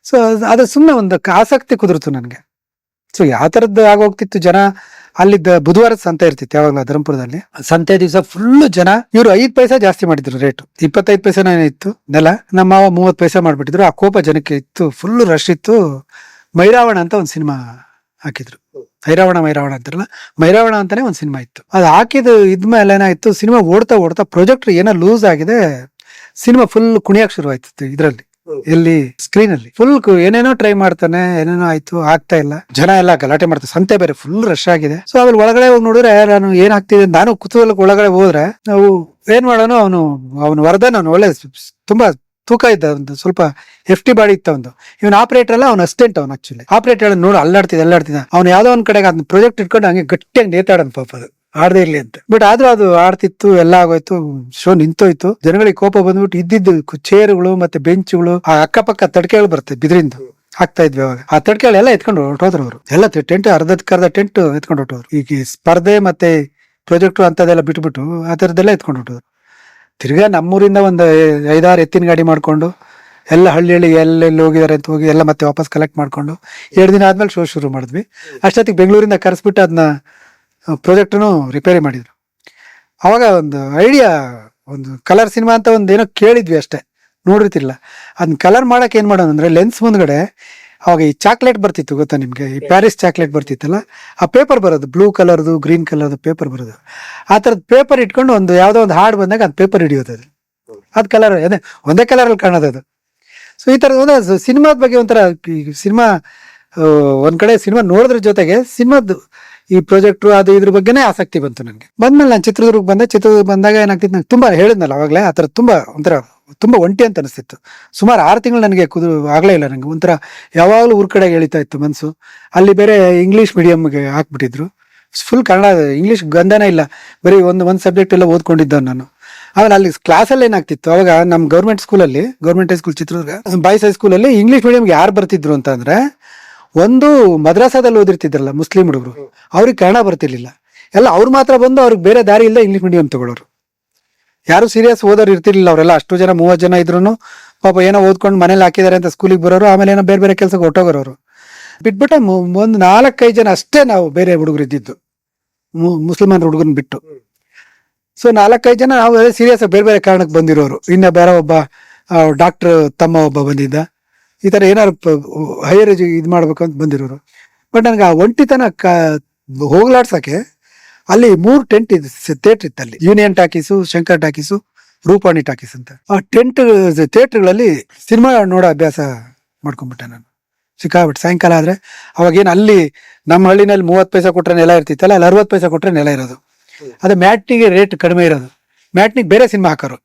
ಸೊ ಅದು ಸುಮ್ಮನೆ ಒಂದು ಆಸಕ್ತಿ ಕುದುರ್ತು ನನಗೆ. ಸೊ ಯಾವ ಥರದ್ದು ಆಗೋಗ್ತಿತ್ತು ಜನ? ಅಲ್ಲಿದ್ದ ಬುಧವಾರ ಸಂತೆ ಇರ್ತಿತ್ತು ಯಾವಾಗಲೂ ಧರ್ಮಪುರದಲ್ಲಿ. ಸಂತೆ ದಿವಸ ಫುಲ್ ಜನ. ಇವರು ಐದು ಪೈಸೆ ಜಾಸ್ತಿ ಮಾಡಿದ್ರು ರೇಟ್ ಇಪ್ಪತ್ತೈದು ಪೈಸೆನೇ ಇತ್ತು, ನೆಲ. ನಮ್ಮ ಮಾವ ಮೂವತ್ತು ಪೈಸೆ ಮಾಡ್ಬಿಟ್ಟಿದ್ರು. ಆ ಕೋಪ ಜನಕ್ಕೆ ಇತ್ತು ಫುಲ್ ರಶ್ ಇತ್ತು. ಮೈರಾವಣ ಅಂತ ಒಂದು ಸಿನಿಮಾ ಹಾಕಿದ್ರು. ಮೈರಾವಣ ಮೈರಾವಣ ಅಂತಾರಲ್ಲ? ಮೈರಾವಣ ಅಂತಾನೆ ಒಂದು ಸಿನಿಮಾ ಇತ್ತು. ಅದು ಹಾಕಿದ ಇದ್ಮೇಲೆ ಏನಾಯ್ತು, ಸಿನಿಮಾ ಓಡ್ತಾ ಓಡ್ತಾ ಪ್ರೊಜೆಕ್ಟ್ರ್ ಏನೋ ಲೂಸ್ ಆಗಿದೆ. ಸಿನಿಮಾ ಫುಲ್ ಕುಣಿಯೋಕೆ ಶುರು ಆಯ್ತಿತ್ತು ಇದರಲ್ಲಿ. ಎಲ್ಲಿ ಸ್ಕ್ರೀನ್ ಅಲ್ಲಿ ಫುಲ್ ಏನೇನೋ ಟ್ರೈ ಮಾಡ್ತಾನೆ, ಏನೇನೋ ಆಯ್ತು, ಆಗ್ತಾ ಇಲ್ಲ. ಜನ ಎಲ್ಲ ಗಲಾಟೆ ಮಾಡ್ತಾರೆ. ಸಂತೆ ಬೇರೆ ಫುಲ್ ರಶ್ ಆಗಿದೆ. ಸೊ ಆಮೇಲೆ ಒಳಗಡೆ ಹೋಗಿ ನೋಡಿದ್ರೆ, ನಾನು ಏನ್ ಆಗ್ತಿದೆ ನಾನು ಕುತೂಹಲಕ್ಕೆ ಒಳಗಡೆ ಹೋದ್ರೆ, ನಾವು ಏನ್ ಮಾಡೋನು, ಅವನು ಅವನು ವರದಾನ ಅವನು ಒಳ್ಳೆ ತುಂಬಾ ತೂಕ ಇದ್ದ ಒಂದು ಸ್ವಲ್ಪ ಎಫ್ ಟಿ ಬಾಡಿ ಇತ್ತ ಒಂದು. ಇವನ್ ಆಪರೇಟರ್ ಅಲ್ಲ, ಅವ್ನ ಅಸ್ಟೆಂಟ್ ಅವ್ನ ಆಕ್ಚುಲಿ ಆಪರೇಟರ್ ನೋಡು ಅಲ್ಲಾಡ್ತಿದ್ದ ಅಲ್ಲಾಡ್ತಿದ್ದ ಅವ್ನು ಯಾವ್ದೋ ಒಂದ್ ಕಡೆಗೆ ಅದನ್ನ ಪ್ರಾಜೆಕ್ಟ್ ಇಟ್ಕೊಂಡು ಹಂಗೆ ಗಟ್ಟಿಯಾಗಿ ನೇತಾಡನ್ ಪಾಪ ಅದು. ಆಡದೇ ಇರ್ಲಿ ಅಂತ. ಬಟ್ ಆದ್ರೂ ಅದು ಆಡ್ತಿತ್ತು, ಎಲ್ಲ ಆಗೋಯ್ತು ಶೋ ನಿಂತೋಯ್ತು. ಜನಗಳಿಗೆ ಕೋಪ ಬಂದ್ಬಿಟ್ಟು ಇದ್ದಿದ್ದು ಚೇರ್ಗಳು ಮತ್ತೆ ಬೆಂಚ್ಗಳು ಆ ಅಕ್ಕಪಕ್ಕ ತಡ್ಕೆಗಳು ಬರುತ್ತೆ ಬಿದ್ರಿಂದ. ಹಾಕ್ತಾ ಇದ್ವಿ ಅವಾಗ. ಆ ತಡ್ಕೆಗಳೆಲ್ಲ ಎತ್ಕೊಂಡು ಹೊರಟೋದ್ರು ಅವರು. ಎಲ್ಲ ಟೆಂಟ್ ಅರ್ಧಕ್ಕರ್ಧ ಟೆಂಟ್ ಎತ್ಕೊಂಡು ಹೊರಟೋದ್ರು. ಈಗ ಸ್ಪರ್ಧೆ ಮತ್ತೆ ಪ್ರಾಜೆಕ್ಟ್ ಅಂತದೆಲ್ಲ ಬಿಟ್ಬಿಟ್ಟು ಆ ಥರದ್ದೆಲ್ಲ ಎತ್ಕೊಂಡು ಹೊರಟೋದ್ರು. ತಿರ್ಗಾ ನಮ್ಮೂರಿಂದ ಒಂದು ಐದಾರು ಎತ್ತಿನ ಗಾಡಿ ಮಾಡ್ಕೊಂಡು, ಎಲ್ಲ ಹಳ್ಳಿ ಹಳ್ಳಿ ಎಲ್ಲೆಲ್ಲಿ ಹೋಗಿದ್ದಾರೆ ಅಂತ ಹೋಗಿ ಎಲ್ಲ ಮತ್ತೆ ವಾಪಸ್ ಕಲೆಕ್ಟ್ ಮಾಡ್ಕೊಂಡು, ಎರಡು ದಿನ ಆದ್ಮೇಲೆ ಶೋ ಶುರು ಮಾಡಿದ್ವಿ. ಅಷ್ಟೊತ್ತಿಗೆ ಬೆಂಗಳೂರಿಂದ ಕರೆಸ್ಬಿಟ್ಟು ಅದನ್ನ ಪ್ರಾಜೆಕ್ಟನ್ನು ರಿಪೇರಿ ಮಾಡಿದರು. ಅವಾಗ ಒಂದು ಐಡಿಯಾ ಒಂದು ಕಲರ್ ಸಿನಿಮಾ ಅಂತ ಒಂದು ಏನೋ ಕೇಳಿದ್ವಿ ಅಷ್ಟೇ. ನೋಡಿರ್ತಿಲ್ಲ ಅದನ್ನ ಕಲರ್ ಮಾಡೋಕೆ ಏನು ಮಾಡೋಣ ಅಂದರೆ ಲೆನ್ಸ್ ಮುಂದ್ಗಡೆ ಅವಾಗ ಈ ಚಾಕ್ಲೇಟ್ ಬರ್ತಿತ್ತು ಗೊತ್ತಾ ನಿಮಗೆ? ಈ ಪ್ಯಾರಿಸ್ ಚಾಕ್ಲೇಟ್ ಬರ್ತಿತ್ತಲ್ಲ? ಆ ಪೇಪರ್ ಬರೋದು ಬ್ಲೂ ಕಲರ್ದು ಗ್ರೀನ್ ಕಲರ್ದು ಪೇಪರ್ ಬರೋದು. ಆ ಥರದ್ದು ಪೇಪರ್ ಇಟ್ಕೊಂಡು ಒಂದು ಯಾವುದೋ ಒಂದು ಹಾಡು ಬಂದಾಗ ಅದು ಪೇಪರ್ ಹಿಡಿಯೋದು ಅದು. ಅದು ಕಲರ್ ಅದೇ ಒಂದೇ ಕಲರಲ್ಲಿ ಕಾಣೋದು ಅದು. ಸೊ ಈ ಥರದ ಒಂದು ಸಿನಿಮಾದ ಬಗ್ಗೆ ಒಂಥರ ಸಿನಿಮಾ ಒಂದು ಕಡೆ ಸಿನಿಮಾ ನೋಡಿದ್ರ ಜೊತೆಗೆ ಸಿನಿಮಾದ್ದು ಈ ಪ್ರಾಜೆಕ್ಟ್ ಅದು ಇದ್ರ ಬಗ್ಗೆನೇ ಆಸಕ್ತಿ ಬಂತು ನನಗೆ. ಬಂದ್ಮೇಲೆ ನಾನು ಚಿತ್ರದುರ್ಗ ಬಂದೆ. ಚಿತ್ರದುರ್ಗ ಬಂದಾಗ ಏನಾಗ್ತಿತ್ತು ನಂಗೆ ತುಂಬಾ ಹೇಳಿದ್ನಲ್ಲ ಅವಾಗಲೇ ಆ ಥರ ತುಂಬಾ ಒಂಥರ ತುಂಬಾ ಒಂಟಿ ಅಂತ ಅನಿಸ್ತಿತ್ತು. ಸುಮಾರು ಆರು ತಿಂಗಳು ನನಗೆ ಕುದು ಆಗಲೇ ಇಲ್ಲ ನನಗೆ ಒಂಥರ ಯಾವಾಗಲೂ ಊರ್ ಕಡೆಗೆ ಎಳಿತಾ ಇತ್ತು ಮನಸ್ಸು ಅಲ್ಲಿ ಬೇರೆ ಇಂಗ್ಲಿಷ್ ಮೀಡಿಯಮ್ಗೆ ಹಾಕ್ಬಿಟ್ಟಿದ್ರು. ಫುಲ್ ಕನ್ನಡ ಇಂಗ್ಲಿಷ್ ಗಂಧನೇ ಇಲ್ಲ. ಬರೀ ಒಂದು ಒಂದು ಸಬ್ಜೆಕ್ಟ್ ಎಲ್ಲ ಓದ್ಕೊಂಡಿದ್ದ ನಾನು. ಆಮೇಲೆ ಅಲ್ಲಿ ಕ್ಲಾಸಲ್ಲಿ ಏನಾಗ್ತಿತ್ತು? ಅವಾಗ ನಮ್ಮ ಗೌರ್ಮೆಂಟ್ ಸ್ಕೂಲಲ್ಲಿ government high school Chitradurga boys ಹೈಸ್ಕೂಲಲ್ಲಿ English ಮೀಡಿಯಂಗೆ ಯಾರು ಬರ್ತಿದ್ರು ಅಂತ ಅಂದ್ರೆ ಒಂದು ಮದ್ರಾಸಾದಲ್ಲಿ ಓದಿರ್ತಿದ್ರಲ್ಲ ಮುಸ್ಲಿಂ ಹುಡುಗರು, ಅವ್ರಿಗೆ ಕನ್ನಡ ಬರ್ತಿರ್ಲಿಲ್ಲ. ಎಲ್ಲ ಅವ್ರು ಮಾತ್ರ ಬಂದು ಅವ್ರಿಗೆ ಬೇರೆ ದಾರಿ ಇಲ್ಲ ಇಂಗ್ಲಿಷ್ ಮೀಡಿಯಂ ತಗೊಳ್ಳೋರು ಯಾರು ಸೀರಿಯಸ್ ಓದೋರು ಇರ್ತಿರ್ಲಿಲ್ಲ ಅವರೆಲ್ಲ, ಅಷ್ಟು ಜನ ಮೂವತ್ತು ಜನ ಇದ್ರು ಪಾಪ ಏನೋ ಓದ್ಕೊಂಡು ಮನೇಲಿ ಹಾಕಿದ್ದಾರೆ ಅಂತ ಸ್ಕೂಲಿಗೆ ಬರೋರು, ಆಮೇಲೆ ಏನೋ ಬೇರೆ ಬೇರೆ ಕೆಲಸಕ್ಕೆ ಹೊಟ್ಟೋಗೋರು ಬಿಟ್ಬಿಟ್ಟೆ ಒಂದು ನಾಲ್ಕೈದು ಜನ ಅಷ್ಟೇ ನಾವು ಬೇರೆ ಹುಡುಗರು ಇದ್ದಿದ್ದು. ಮುಸಲ್ಮಾನ್ ಹುಡುಗನ್ ಬಿಟ್ಟು. ಸೊ ನಾಲ್ಕೈದು ಜನ ನಾವು ಸೀರಿಯಸ್ ಬೇರೆ ಬೇರೆ ಕಾರಣಕ್ಕೆ ಬಂದಿರೋರು. ಇನ್ನ ಬೇರೆ ಒಬ್ಬ ಡಾಕ್ಟರ್ ತಮ್ಮ ಒಬ್ಬ ಬಂದಿದ್ದ. ಈ ಥರ ಏನಾರು ಹೈಯರ್ ಇದು ಮಾಡ್ಬೇಕು ಅಂತ ಬಂದಿರೋರು. ಬಟ್ ನನಗೆ ಆ ಒಂಟಿತನ ಕ, ಹೋಗ್ಲಾಡ್ಸಕ್ಕೆ ಅಲ್ಲಿ ಮೂರು ಟೆಂಟ್ ಇದೆ ಥಿಯೇಟರ್ ಇತ್ತು ಅಲ್ಲಿ. Union talkies Shankar talkies Rupani talkies ಅಂತ. ಆ ಟೆಂಟ್ ಥಿಯೇಟ್ರ್ಗಳಲ್ಲಿ ಸಿನಿಮಾ ನೋಡೋ ಅಭ್ಯಾಸ ಮಾಡ್ಕೊಂಡ್ಬಿಟ್ಟೆ ನಾನು. ಸಿಕ್ಕಾಬಿಟ್ಟು ಸಾಯಂಕಾಲ ಆದ್ರೆ ಅವಾಗೇನು ಅಲ್ಲಿ ನಮ್ಮ ಹಳ್ಳಿನಲ್ಲಿ ಮೂವತ್ತು ಪೈಸೆ ಕೊಟ್ಟರೆ ನೆಲ ಇರ್ತಿತ್ತಲ್ಲ, ಅಲ್ಲಿ ಅರವತ್ತು ಪೈಸೆ ಕೊಟ್ಟರೆ ನೆಲ ಇರೋದು. ಅದೇ ಮ್ಯಾಟ್ನಿಗೆ ರೇಟ್ ಕಡಿಮೆ ಇರೋದು. ಮ್ಯಾಟ್ನಿಗೆ ಬೇರೆ ಸಿನಿಮಾ ಹಾಕೋರು.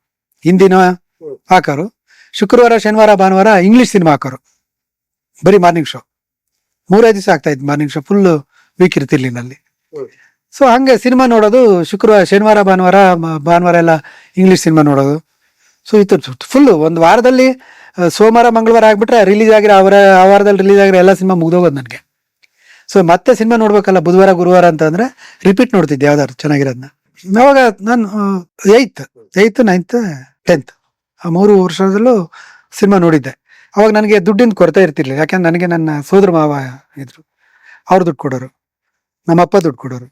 ಹಿಂದಿನ ಹಾಕೋರು. ಶುಕ್ರವಾರ, ಶನಿವಾರ, ಭಾನುವಾರ ಇಂಗ್ಲಿಷ್ ಸಿನಿಮಾ ಹಾಕೋರು. ಬರೀ ಮಾರ್ನಿಂಗ್ ಶೋ ಮೂರೇ ದಿವಸ ಆಗ್ತಾ ಇತ್ತು ಮಾರ್ನಿಂಗ್ ಶೋ ಫುಲ್ ವೀಕ್ ಹ್ಮ್. ಸೊ ಹಂಗೆ ಸಿನಿಮಾ ನೋಡೋದು, ಶುಕ್ರವಾರ, ಶನಿವಾರ, ಭಾನುವಾರ ಭಾನುವಾರ ಎಲ್ಲ ಇಂಗ್ಲಿಷ್ ಸಿನಿಮಾ ನೋಡೋದು. ಸೊ ಇತ್ತು ಫುಲ್ ಒಂದು ವಾರದಲ್ಲಿ ಸೋಮವಾರ, ಮಂಗಳವಾರ ಆಗ್ಬಿಟ್ರೆ ರಿಲೀಸ್ ಆಗಿರೋ ಅವರ, ಆ ವಾರದಲ್ಲಿ ರಿಲೀಸ್ ಆಗಿರೋ ಎಲ್ಲ ಸಿನಿಮಾ ಮುಗ್ದೋಗೋದು ನನಗೆ. ಸೊ ಮತ್ತೆ ಸಿನಿಮಾ ನೋಡ್ಬೇಕಲ್ಲ, ಬುಧವಾರ, ಗುರುವಾರ ಅಂತಂದ್ರೆ ರಿಪೀಟ್ ನೋಡ್ತಿದ್ದೆ ಯಾವ್ದಾದ್ರು ಚೆನ್ನಾಗಿರೋದನ್ನ ಅವಾಗ ನಾನು ಏಯ್ತ್ ಏಯ್ತ್ ನೈನ್ತ್ ಟೆಂತ್ ಆ ಮೂರು ವರ್ಷದಲ್ಲೂ ಸಿನಿಮಾ ನೋಡಿದ್ದೆ. ಅವಾಗ ನನಗೆ ದುಡ್ಡಿನ ಕೊರತೆ ಇರ್ತಿರ್ಲಿಲ್ಲ. ಯಾಕಂದ್ರೆ ನನಗೆ ನನ್ನ ಸೋದರ ಮಾವ ಇದ್ರು. ಅವ್ರು ದುಡ್ಡು ಕೊಡೋರು. ನಮ್ಮ ಅಪ್ಪ ದುಡ್ಡು ಕೊಡೋರು.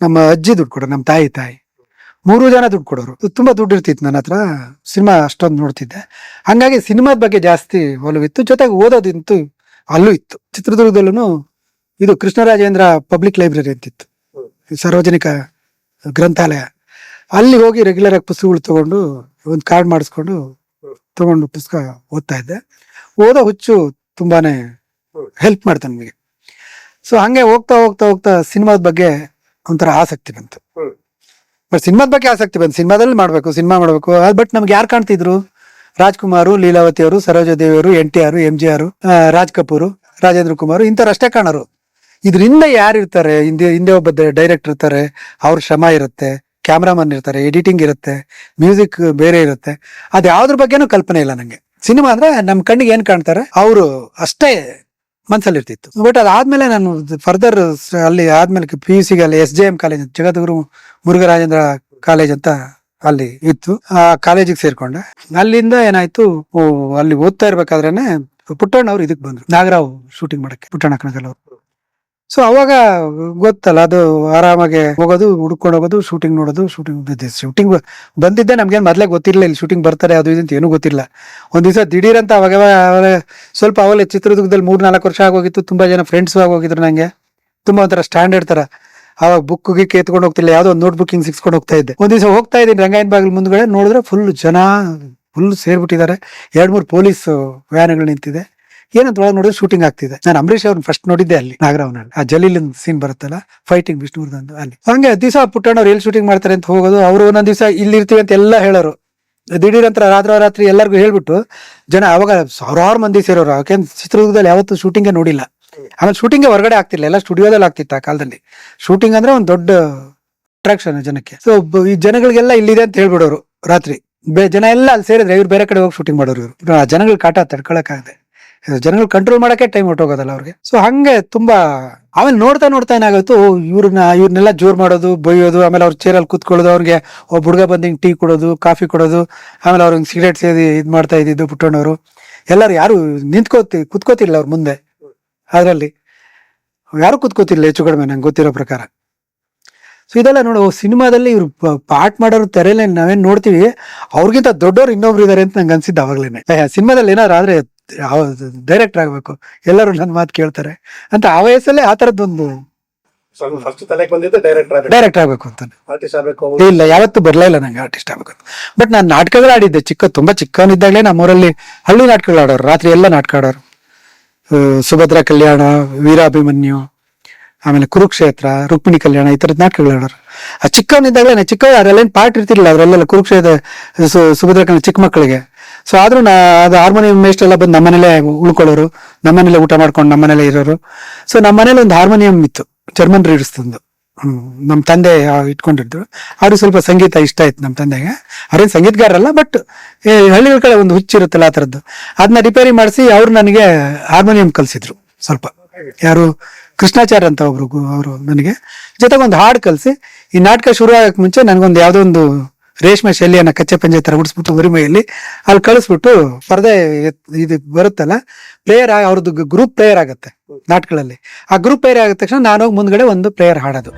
ನಮ್ಮ ಅಜ್ಜಿ ದುಡ್ಡು ಕೊಡೋರು. ನಮ್ಮ ತಾಯಿ ತಾಯಿ. ಮೂರು ಜನ ದುಡ್ಡು ಕೊಡೋರು. ತುಂಬ ದುಡ್ಡು ಇರ್ತಿತ್ತು ನನ್ನ ಹತ್ರ. ಸಿನಿಮಾ ಅಷ್ಟೊಂದು ನೋಡ್ತಿದ್ದೆ. ಹಂಗಾಗಿ ಸಿನಿಮಾದ ಬಗ್ಗೆ ಜಾಸ್ತಿ ಒಲವಿತ್ತು ಜೊತೆಗೆ ಓದೋದಿಂತು ಅಲ್ಲೂ ಇತ್ತು. ಚಿತ್ರದುರ್ಗದಲ್ಲೂ ಇದು ಕೃಷ್ಣರಾಜೇಂದ್ರ ಪಬ್ಲಿಕ್ ಲೈಬ್ರರಿ ಅಂತಿತ್ತು. ಸಾರ್ವಜನಿಕ ಗ್ರಂಥಾಲಯ. ಅಲ್ಲಿ ಹೋಗಿ ರೆಗ್ಯುಲರ್ ಆಗಿ ಪುಸ್ತಕಗಳು ತಗೊಂಡು ಒಂದು ಕಾರ್ಡ್ ಮಾಡಿಸ್ಕೊಂಡು ತಗೊಂಡು ಪುಸ್ತಕ ಓದ್ತಾ ಇದ್ದೆ. ಓದೋ ಹುಚ್ಚು ತುಂಬಾನೇ ಹೆಲ್ಪ್ ಮಾಡ್ತಾನೆ ನಮಗೆ. ಸೊ ಹಂಗೆ ಹೋಗ್ತಾ ಹೋಗ್ತಾ ಹೋಗ್ತಾ ಸಿನಿಮಾದ ಬಗ್ಗೆ ಒಂಥರ ಆಸಕ್ತಿ ಬಂತು. ಬಟ್ ಸಿನಿಮಾದ ಬಗ್ಗೆ ಆಸಕ್ತಿ ಬಂತು. ಸಿನಿಮಾದಲ್ಲಿ ಮಾಡಬೇಕು, ಸಿನಿಮಾ ಮಾಡಬೇಕು. ಬಟ್ ನಮ್ಗೆ ಯಾರು ಕಾಣ್ತಿದ್ರು? ರಾಜ್ಕುಮಾರು, ಲೀಲಾವತಿ ಅವರು ಸರೋಜಾದೇವಿ ಅವರು, N T R, M G R Raj Kapoor, Rajendra Kumar ಇಂಥವ್ರು ಅಷ್ಟೇ ಕಾಣೋರು. ಇದರಿಂದ ಯಾರು ಇರ್ತಾರೆ? ಹಿಂದೆ ಹಿಂದೆ ಒಬ್ಬ ಡೈರೆಕ್ಟರ್ ಇರ್ತಾರೆ. ಅವ್ರ ಶ್ರಮ ಇರುತ್ತೆ. ಕ್ಯಾಮ್ರಾಮನ್ ಇರ್ತಾರೆ, ಎಡಿಟಿಂಗ್ ಇರುತ್ತೆ, ಮ್ಯೂಸಿಕ್ ಬೇರೆ ಇರುತ್ತೆ. ಅದು ಯಾವ್ದ್ರ ಬಗ್ಗೆನೂ ಕಲ್ಪನೆ ಇಲ್ಲ ನಂಗೆ. ಸಿನಿಮಾ ಅಂದ್ರೆ ನಮ್ಮ ಕಣ್ಣಿಗೆ ಏನ್ ಕಾಣ್ತಾರೆ, ಅವರು ಅಷ್ಟೇ ಮನ್ಸಲ್ಲಿ ಇರ್ತಿತ್ತು ಬಟ್ ಅದಾದ್ಮೇಲೆ ನಾನು ಫರ್ದರ್ ಅಲ್ಲಿ ಆದ್ಮೇಲೆ ಪಿ ಯು ಸಿಗೆ ಅಲ್ಲಿ S J M college Jagadguru Murugharajendra college ಅಂತ ಅಲ್ಲಿ ಇತ್ತು. ಆ ಕಾಲೇಜಿಗೆ ಸೇರ್ಕೊಂಡೆ. ಅಲ್ಲಿಂದ ಏನಾಯ್ತು ಅಲ್ಲಿ ಓದ್ತಾ ಇರ್ಬೇಕಾದ್ರೇನೆ ಪುಟ್ಟಣ್ಣ ಅವ್ರು ಇದಕ್ ಬಂದ್ರು. ನಾಗರಾವ್ ಶೂಟಿಂಗ್ ಮಾಡಕ್ಕೆ, ಪುಟ್ಟಣ್ಣ ಕಣಗಲ್ ಅವರು. ಸೊ ಅವಾಗ ಗೊತ್ತಲ್ಲ, ಅದು ಆರಾಮಾಗಿ ಹೋಗೋದು, ಹುಡ್ಕೊಂಡು ಹೋಗೋದು ಶೂಟಿಂಗ್ ನೋಡೋದು ಶೂಟಿಂಗ್ ಶೂಟಿಂಗ್ ಬಂದಿದ್ದೆ ನಮ್ಗೇನು ಮೊದಲೇ ಗೊತ್ತಿರಲಿಲ್ಲ ಇಲ್ಲಿ ಶೂಟಿಂಗ್ ಬರ್ತಾರೆ, ಅದು ಇದು ಅಂತ ಏನೂ ಗೊತ್ತಿಲ್ಲ. ಒಂದು ದಿವಸ ದಿಢೀರಂತ ಅವಾಗ ಸ್ವಲ್ಪ ಅವಾಗಲೇ ಚಿತ್ರದುರ್ಗದಲ್ಲಿ ಮೂರು ನಾಲ್ಕು ವರ್ಷ ಆಗೋಗಿತ್ತು, ತುಂಬ ಜನ ಫ್ರೆಂಡ್ಸ್ ಆಗೋಗಿದ್ರು ನನಗೆ ತುಂಬ ಒಂಥರ ಸ್ಟ್ಯಾಂಡರ್ಡ್ ಥರ ಅವಾಗ ಬುಕ್ ಗಿಕ್ ಎತ್ಕೊಂಡು ಹೋಗ್ತಿಲ್ಲ ಯಾವುದೋ ನೋಟ್ ಬುಕ್ಕಿಂಗ್ ಸಿಕ್ಸ್ಕೊಂಡು ಹೋಗ್ತಾ ಇದ್ದೆ. ಒಂದು ದಿವಸ ಹೋಗ್ತಾ ಇದ್ದೀನಿ ರಂಗಾಯನ್ ಬಾಗಿಲು ಮುಂದ್ಗಡೆ, ನೋಡಿದ್ರೆ ಫುಲ್ ಜನ ಫುಲ್ ಸೇರ್ಬಿಟ್ಟಿದ್ದಾರೆ. ಎರಡು ಮೂರು ಪೊಲೀಸ್ ವ್ಯಾನ್ಗಳು ನಿಂತಿದೆ. ಏನಂತ ಒಳಗೆ ನೋಡಿದ್ರೆ ಶೂಟಿಂಗ್ ಆಗ್ತಿದೆ. ನಾನು ಅಂಬರೀಷ್ ಅವ್ರನ್ನ ಫಸ್ಟ್ ನೋಡಿದ್ದೆ ಅಲ್ಲಿ ನಾಗರಾವ್ನಲ್ಲಿ ಆ ಜಲೀಲ್ ಸೀನ್ ಬರುತ್ತಲ್ಲ ಫೈಟಿಂಗ್ ವಿಷ್ಣುವರ್ಧನ್ ಅಲ್ಲಿ. ಹಂಗೆ ದಿವಸ ಪುಟ್ಟಣ್ಣವ್ರು ಎಲ್ಲಿ ಶೂಟಿಂಗ್ ಮಾಡ್ತಾರೆ ಅಂತ ಹೋಗೋದು, ಅವರು ಒಂದೊಂದು ದಿವಸ ಇಲ್ಲಿ ಇರ್ತೀವಿ ಅಂತ ಎಲ್ಲ ಹೇಳೋರು. ದಿಢೀರ್ ಅಂತ ರಾತ್ರಿ ರಾತ್ರಿ ಎಲ್ಲರಿಗೂ ಹೇಳ್ಬಿಟ್ಟು, ಜನ ಅವಾಗ ಸಾವಿರಾರು ಮಂದಿ ಸೇರೋರು. ಯಾಕೆಂದ್ರೆ ಚಿತ್ರದುರ್ಗದಲ್ಲಿ ಯಾವತ್ತೂ ಶೂಟಿಂಗೇ ನೋಡಿಲ್ಲ. ಆಮೇಲೆ ಶೂಟಿಂಗ್ ಹೊರಗಡೆ ಆಗ್ತಿಲ್ಲ ಎಲ್ಲ ಸ್ಟುಡಿಯೋದಲ್ಲಿ ಆಗ್ತಿತ್ತು ಆ ಕಾಲದಲ್ಲಿ. ಶೂಟಿಂಗ್ ಅಂದ್ರೆ ಒಂದು ದೊಡ್ಡ ಅಟ್ರಾಕ್ಷನ್ ಜನಕ್ಕೆ. ಸೊ ಈ ಜನಗಳಿಗೆಲ್ಲ ಇಲ್ಲಿದೆ ಅಂತ ಹೇಳ್ಬಿಡೋರು ರಾತ್ರಿ. ಜನ ಎಲ್ಲ ಅಲ್ಲಿ ಸೇರಿದ್ರೆ ಇವ್ರು ಬೇರೆ ಕಡೆ ಹೋಗಿ ಶೂಟಿಂಗ್ ಮಾಡೋರು ಆ ಜನಗಳ ಕಾಟ ತಡ್ಕೊಳಕ್ಕಾಗದೆ. ಜನಗಳು ಕಂಟ್ರೋಲ್ ಮಾಡಕ್ಕೆ ಟೈಮ್ ಹೊಟ್ಟೋಗೋದಲ್ಲ ಅವ್ರಿಗೆ. ಸೊ ಹಂಗೆ ತುಂಬಾ ಆಮೇಲೆ ನೋಡ್ತಾ ನೋಡ್ತಾ ಏನಾಗುತ್ತೆ ಇವ್ರನ್ನ, ಇವ್ರನ್ನೆಲ್ಲ ಜೋರ್ ಮಾಡೋದು, ಬೈಯೋದು, ಆಮೇಲೆ ಅವ್ರ ಚೇರಲ್ಲಿ ಕೂತ್ಕೊಳ್ಳೋದು, ಅವ್ರಿಗೆ ಒಬ್ಬ ಹುಡುಗ ಬಂದು ಹಿಂಗೆ ಟೀ ಕೊಡೋದು ಕಾಫಿ ಕೊಡೋದು, ಆಮೇಲೆ ಅವ್ರಿಗೆ ಸಿಗರೇಟ್ ಸೇದಿ ಇದು ಮಾಡ್ತಾ ಇದ್ದಿದ್ದು ಪುಟ್ಟಣ್ಣವರು. ಎಲ್ಲರೂ ಯಾರು ನಿಂತ್ಕೋತಿ ಕುತ್ಕೋತಿಲ್ಲ ಅವ್ರ ಮುಂದೆ, ಅದರಲ್ಲಿ. ಯಾರು ಕುತ್ಕೋತಿಲ್ಲ ಹೆಚ್ಚು ಕಡಿಮೆ, ನಂಗೆ ಗೊತ್ತಿರೋ ಪ್ರಕಾರ. ಸೊ ಇದೆಲ್ಲ ನೋಡು ಸಿನಿಮಾದಲ್ಲಿ ಇವ್ರು ಪಾಠ ಮಾಡೋರು ತೆರೆಲೆ ನಾವೇನು ನೋಡ್ತೀವಿ, ಅವ್ರಿಗಿಂತ ದೊಡ್ಡವ್ರು ಇನ್ನೊಬ್ರು ಇದ್ದಾರೆ ಅಂತ ನಂಗೆ ಅನ್ಸಿದ್ದು ಅವಾಗ್ಲೇನೆ. ಸಿನಿಮಾದಲ್ಲಿ ಏನಾದ್ರು ಆದ್ರೆ ಡೈರೆಕ್ಟರ್ ಆಗಬೇಕು? ಎಲ್ಲರೂ ನನ್ನ ಮಾತು ಕೇಳ್ತಾರೆ. ಅಂತ ಆ ವಯಸ್ಸಲ್ಲೇ ಆ ಥರದ್ದೊಂದು ಡೈರೆಕ್ಟರ್ ಆಗ್ಬೇಕು. ಅಂತ ಇಲ್ಲ ಯಾವತ್ತೂ ಬರ್ಲೇ ಇಲ್ಲ ನಂಗೆ ಆರ್ಟಿಸ್ಟ್ ಆಗಬೇಕು ಬಟ್ ನಾನು ನಾಟಕಗಳು ಆಡಿದ್ದೆ ಚಿಕ್ಕ ತುಂಬಾ ಚಿಕ್ಕವನಿದ್ದಾಗಲೇ ನಮ್ಮೂರಲ್ಲಿ ಹಳ್ಳಿ ನಾಟಕಗಳು ಆಡೋರು ರಾತ್ರಿ ಎಲ್ಲ ನಾಟಕ ಆಡೋರು. ಸುಭದ್ರ ಕಲ್ಯಾಣ ವೀರಾಭಿಮನ್ಯು ಆಮೇಲೆ ಕುರುಕ್ಷೇತ್ರ ರುಕ್ಮಿಣಿ ಕಲ್ಯಾಣ ಈ ಥರದ ನಾಟಕಗಳು ಆಡೋರು. ಆ ಚಿಕ್ಕವನಿದ್ದಾಗಲೇ ಚಿಕ್ಕ ಅದ್ರಲ್ಲೇನು ಪಾರ್ಟ್ ಇರ್ತಿರ್ಲಿಲ್ಲ ಅದ್ರಲ್ಲೆಲ್ಲ ಕುರುಕ್ಷೇತ್ರ ಸು- ಸುಭದ್ರಾ ಕಲ್ಯಾಣ ಚಿಕ್ಕ ಮಕ್ಕಳಿಗೆ. ಸೊ ಆದ್ರೂ ನಾ ಅದು ಹಾರ್ಮೋನಿಯಂ ಮೇಸ್ಟ್ ಎಲ್ಲ ಬಂದು ನಮ್ಮನೇಲೆ ಉಳ್ಕೊಳ್ಳೋರು ನಮ್ಮನೇಲೆ ಊಟ ಮಾಡ್ಕೊಂಡು ನಮ್ಮನೇಲೆ ಇರೋರು. ಸೊ ನಮ್ಮನೇಲಿ ಒಂದು ಹಾರ್ಮೋನಿಯಂ ಇತ್ತು ಜರ್ಮನ್ ರೀಡ್ಸ್ ತಂದು. ಹ್ಮ್ ನಮ್ಮ ತಂದೆ ಇಟ್ಕೊಂಡಿದ್ರು ಅವ್ರಿಗೆ ಸ್ವಲ್ಪ ಸಂಗೀತ ಇಷ್ಟ ಆಯ್ತು ನಮ್ಮ ತಂದೆಗೆ. ಅವ್ರೇನು ಸಂಗೀತಗಾರಲ್ಲ ಬಟ್ ಹಳ್ಳಿಗಳ ಕಡೆ ಒಂದು ಹುಚ್ಚಿರುತ್ತಲ್ಲ ಆ ಥರದ್ದು. ಅದನ್ನ ರಿಪೇರಿ ಮಾಡಿಸಿ ಅವರು ನನಗೆ ಹಾರ್ಮೋನಿಯಂ ಕಲಿಸಿದ್ರು, ಸ್ವಲ್ಪ. ಯಾರು? ಕೃಷ್ಣಾಚಾರ್ಯ ಅಂತ ಒಬ್ರು ಅವರು ನನಗೆ. ಜೊತೆಗೆ ಒಂದು ಹಾಡು ಕಲಿಸಿ, ಈ ನಾಟಕ ಶುರು ಆಗಕ್ಕೆ ಮುಂಚೆ ನನಗೊಂದು ಯಾವುದೋ ಒಂದು ರೇಷ್ಮೆ ಶೈಲಿಯನ್ನ ಕಚ್ಚೆ ಪಂಜೆ ತರ ಉಡಿಸ್ಬಿಟ್ಟು ಉರಿಮೆಯಲ್ಲಿ ಅಲ್ಲಿ ಕಳಿಸ್ಬಿಟ್ಟು ಪರದೆ ಇದು ಬರುತ್ತಲ್ಲ ಪ್ಲೇಯರ್ ಅವ್ರದ್ದು ಗ್ರೂಪ್ ಪ್ಲೇಯರ್ ಆಗುತ್ತೆ ನಾಟಕಗಳಲ್ಲಿ. ಆ ಗ್ರೂಪ್ ಪ್ಲೇಯರ್ ಆಗಿದ ತಕ್ಷಣ ನಾನು ಮುಂದ್ಗಡೆ ಒಂದು ಪ್ಲೇಯರ್ ಹಾಡೋದು.